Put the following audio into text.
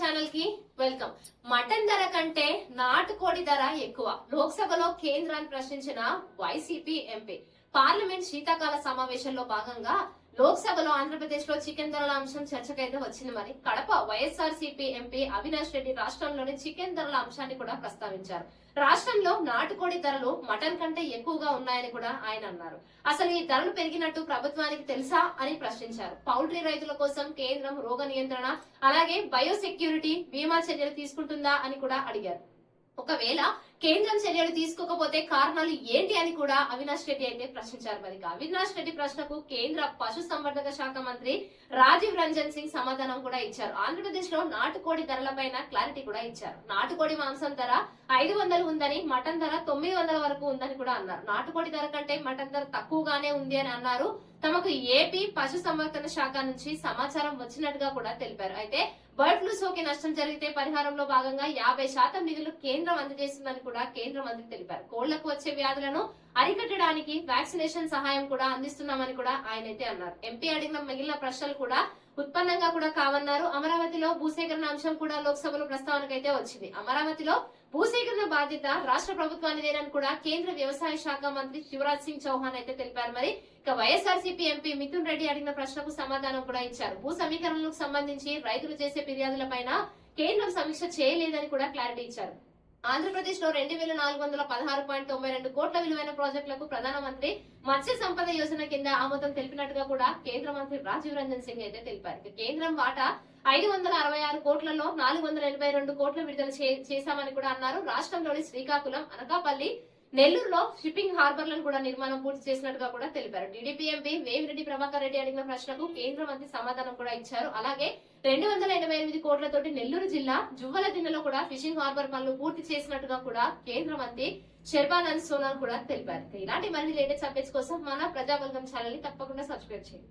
ఛానల్కి welcome mutton ధర కంటే నాటుకోడి ధర ఎక్కువ. లోక్సభలో కేంద్రాన్ని ప్రశ్నించిన వైసీపీ ఎంపీ పార్లమెంట్ శీతాకాల సమావేశంలో భాగంగా లోక్సభలో ఆంధ్రప్రదేశ్లో చికెన్ ధరల అంశం చర్చకైతే వచ్చింది మరి. Kadapa YSR CP MP Avinash Reddy రాష్ట్రంలోని చికెన్ ధరల అంశాన్ని కూడా ప్రస్తావించారు. రాష్ట్రంలో నాటుకోడి ధరలు మటన్ కంటే ఎక్కువగా ఉన్నాయని కూడా ఆయన అన్నారు. అసలు ఈ ధరలు పెరిగినట్టు ప్రభుత్వానికి తెలుసా అని ప్రశ్నించారు. పౌల్ట్రీ రైతుల కోసం కేంద్రం రోగ నియంత్రణ అలాగే బయోసెక్యూరిటీ బీమా చర్యలు తీసుకుంటుందా అని కూడా అడిగారు. ఒకవేళ కేంద్రం చర్యలు తీసుకోకపోతే కారణాలు ఏంటి అని కూడా అవినాష్ రెడ్డి అయితే ప్రశ్నించారు మరి అవినాష్ రెడ్డి ప్రశ్నకు కేంద్ర పశు సంవర్ధక శాఖ మంత్రి రాజీవ్ రంజన్ సింగ్ సమాధానం కూడా ఇచ్చారు. ఆంధ్రప్రదేశ్లో నాటుకోడి ధరలపైన క్లారిటీ కూడా ఇచ్చారు. నాటుకోడి మాంసం ధర ఐదు వందలు ఉందని మటన్ ధర తొమ్మిది వందల వరకు ఉందని కూడా అన్నారు. నాటుకోడి ధర కంటే మటన్ ధర తక్కువగానే ఉంది అని అన్నారు. తమకు ఏపీ పశు సంవర్ధన శాఖ నుంచి సమాచారం వచ్చినట్టుగా కూడా తెలిపారు. అయితే బర్డ్ ఫ్లూ సోకి నష్టం జరిగితే పరిహారంలో భాగంగా యాభై శాతం నిధులు కేంద్రం అందజేస్తుందని కూడా కేంద్ర మంత్రి తెలిపారు. కోళ్ళకు వచ్చే వ్యాధులను అరికట్టడానికి వ్యాక్సినేషన్ సహాయం కూడా అందిస్తున్నామని కూడా ఆయన అయితే అన్నారు. ఎంపీ అడిగిన మిగిలిన ప్రశ్నలు కూడా ఉత్పన్నంగా కూడా కావన్నారు. అమరావతిలో భూసేకరణ అంశం కూడా లోక్సభలో ప్రస్తావనకైతే వచ్చింది. అమరావతిలో భూసేకరణ బాధ్యత రాష్ట్ర ప్రభుత్వానిదేనని కూడా కేంద్ర వ్యవసాయ శాఖ మంత్రి శివరాజ్ సింగ్ చౌహాన్ అయితే తెలిపారు. మరి ఇక వైఎస్ఆర్సీపీ ఎంపీ మిథున్ రెడ్డి అడిగిన ప్రశ్నకు సమాధానం కూడా ఇచ్చారు. భూ సమీకరణలకు సంబంధించి రైతులు చేసే ఫిర్యాదులపైన కేంద్రం సమీక్ష చేయలేదని కూడా క్లారిటీ ఇచ్చారు. ఆంధ్రప్రదేశ్లో రెండు వేల నాలుగు వందల పదహారు పాయింట్ తొంభై రెండు కోట్ల విలువైన ప్రాజెక్టులకు ప్రధానమంత్రి మత్స్య సంపద యోజన కింద ఆమోదం తెలిపినట్టుగా కూడా కేంద్ర మంత్రి రాజీవ్ రంజన్ సింగ్ అయితే తెలిపారు. కేంద్రం వాటా ఐదు వందల అరవై ఆరు కోట్లలో నాలుగు వందల ఎనభై రెండు కోట్ల విడుదల చే- చేశామని కూడా అన్నారు. రాష్ట్రంలోని శ్రీకాకుళం అనకాపల్లి నెల్లూరులో షిప్పింగ్ హార్బర్లను కూడా నిర్మాణం పూర్తి చేసినట్టుగా కూడా తెలిపారు. టీడీపీ ఎంపీ వేమిరెడ్డి ప్రభాకర్ రెడ్డి అడిగిన ప్రశ్నకు కేంద్ర మంత్రి సమాధానం కూడా ఇచ్చారు. అలాగే రెండు వందల ఎనభై ఎనిమిది కోట్లతోటి నెల్లూరు జిల్లా జువ్వల దిన్నెలో కూడా ఫిషింగ్ హార్బర్ పనులు పూర్తి చేసినట్టుగా కూడా కేంద్ర మంత్రి శర్బానంద్ సోనాల్ కూడా తెలిపారు. ఇలాంటి మరిన్ని లేటెస్ట్ అప్డేట్స్ కోసం మన ప్రజాబల్గం ఛానల్ని తప్పకుండా సబ్స్క్రైబ్ చేయండి.